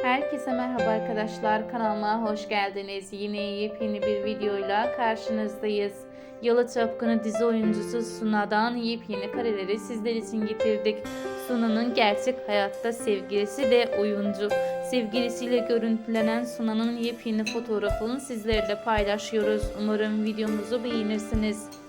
Herkese merhaba arkadaşlar. Kanalıma hoş geldiniz. Yine yepyeni bir videoyla karşınızdayız. Yalı Çapkını dizi oyuncusu Suna'dan yepyeni kareleri sizler için getirdik. Suna'nın gerçek hayatta sevgilisi de oyuncu. Sevgilisiyle görüntülenen Suna'nın yepyeni fotoğrafını sizlerle paylaşıyoruz. Umarım videomuzu beğenirsiniz.